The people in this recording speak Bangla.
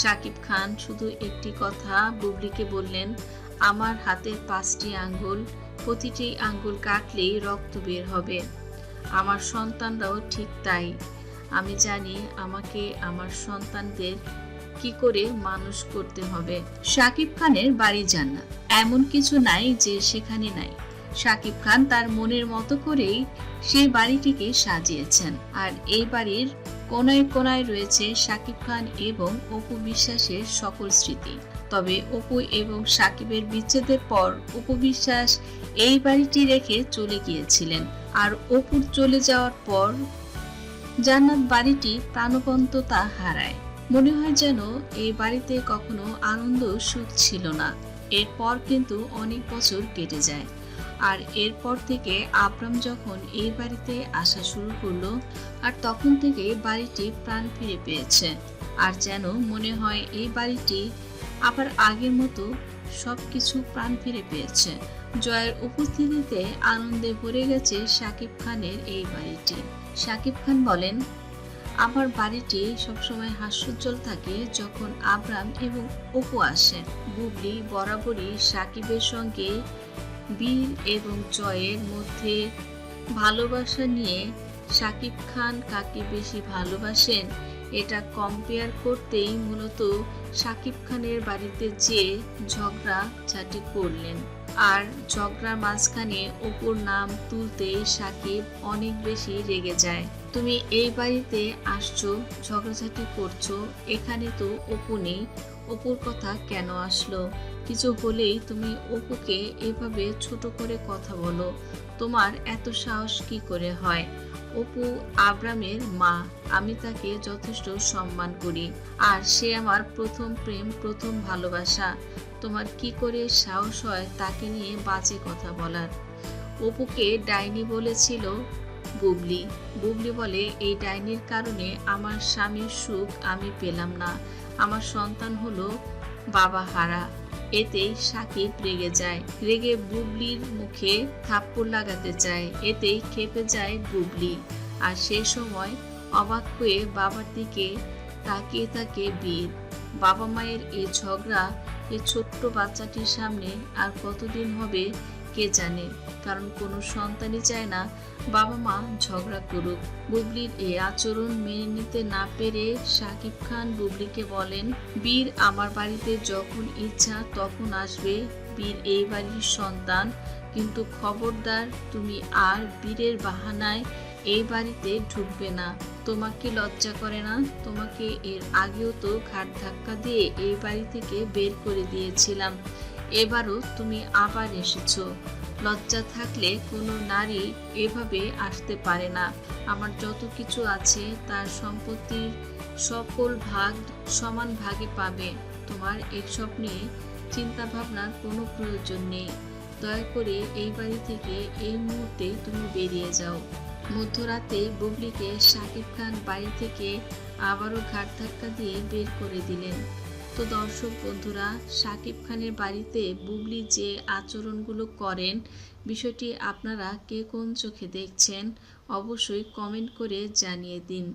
সাকিব খান শুধু একটি কথা বুবলিকে বললেন, আমার হাতের পাঁচটি আঙ্গুল, প্রতিটি আঙ্গুল কাটলেই রক্ত বের হবে। আমার সন্তানরাও ঠিক তাই। আমি জানি আমাকে আমার সন্তানদের কি করে মানুষ করতে হবে। সাকিব খানের বাড়ি জান্নাত। এমন কিছু নাই যে সেখানে নাই। সাকিব খান তার মনের মতো করেই সেই বাড়িটিকে সাজিয়েছেন। আর এই বাড়ির কোনায় কোনায় রয়েছে সাকিব খান এবং অপু বিশ্বাসের সকল স্মৃতি। তবে অপু এবং সাকিবের বিচ্ছেদের পর অপু বিশ্বাস এই বাড়িটি রেখে চলে গিয়েছিলেন। আর অপুর চলে যাওয়ার পর জান্নাত বাড়িটি প্রাণবন্ততা হারায়। মনে হয় যেন এই বাড়িতে কখনো আনন্দ সুখ ছিল না। এরপর কিন্তু অনেক বছর কেটে যায়। আর এরপর থেকে আব্রাম যখন এই বাড়িতে আসা শুরু করল, আর তখন থেকে বাড়িটি প্রাণ ফিরে পেয়েছে। আর যেন মনে হয় এই বাড়িটি আবার আগের মতো সব কিছু প্রাণ ফিরে পেয়েছে। জয়ের উপস্থিতিতে আনন্দে ভরে গেছে শাকিব খানের এই বাড়িটি। শাকিব খান বলেন, আমার বাড়িটি সবসময় হাস্যোজ্জ্বল থাকে যখন আব্রাম এবং অপু আসে। বুবলি, বরাবরই সাকিবের সঙ্গে বীর এবং জয়ের মধ্যে ভালোবাসা নিয়ে সাকিব খান কাকে বেশি ভালোবাসেন, এটা কম্পেয়ার করতেই মূলত সাকিব খানের বাড়িতে যে ঝগড়া ঝাঁটি করলেন। আর ঝগড়ার মাঝখানে অপুর নাম তুলতেই সাকিব অনেক বেশি রেগে যায়। তুমি এই বাড়িতে আসছো, ঝগড়াঝাটি করছ, এখানে তো অপু নেই, অপুর কথা কেন আসলো? কিছু হলেই তুমি অপুকে এভাবে ছোট করে কথা বলো। তোমার এত সাহস কি করে হয়? অপু আব্রামের মা, আমি তাকে যথেষ্ট সম্মান করি, আর সে আমার প্রথম প্রেম, প্রথম ভালোবাসা। তোমার কি করে সাহস হয় তাকে নিয়ে বাজে কথা বলার? অপুকে ডাইনি বলেছিল বুবলি। বুবলি বলে, এই ডাইনির কারণে আমার স্বামীর সুখ আমি পেলাম না। আমার সন্তান হলো বাবা হারা। এতেই সাকিব রেগে যায়। রেগে বুবলির মুখে থাপ্পড় লাগাতে চায়। এতেই খেপে যায় বুবলি। আর সে সময় অবাক হয়ে বাবার দিকে তাকিয়ে থাকে বীর। বাবা মায়ের এই ঝগড়া এই ছোট্ট বাচ্চাটির সামনে আর কতদিন হবে কে জানে? কারণ কোনো সন্তানই চায় না বাবা মা ঝগড়া করুক। বুবলির এই আচরণ মেনে নিতে না পেরে সাকিব খান বুবলিকে বলেন, বীর, আমার বাড়িতে যখন ইচ্ছা তখন আসবে। বীর এই বাড়ির সন্তান। কিন্তু খবরদার, তুমি আর বীরের বাহানায় এই বাড়িতে ঢুকবে না। তোমাকে লজ্জা করে না? তোমাকে এর আগেও তো ঘাট ধাক্কা দিয়ে এই বাড়ি থেকে বের করে দিয়েছিলাম। এবারও তুমি আবার এসেছ। লজ্জা থাকলে কোনো নারী এভাবে আসতে পারে না। আমার যত কিছু আছে, তার সম্পত্তির সকল ভাগ সমান ভাগে পাবে। তোমার এসব নিয়ে চিন্তা ভাবনার কোনো প্রয়োজন নেই। দয়া করে এই বাড়ি থেকে এই মুহূর্তে তুমি বেরিয়ে যাও। মধ্যরাতে বুবলিকে শাকিব খান বাড়ি থেকে আবারও ঘাট ধাক্কা দিয়ে বের করে দিলেন। তো দর্শক বন্ধুরা শাকিব খানের বাড়িতে বুবলি যে আচরণগুলো করেন, বিষয়টি আপনারা কে কোন চোখে দেখছেন, অবশ্যই কমেন্ট করে জানিয়ে দিন।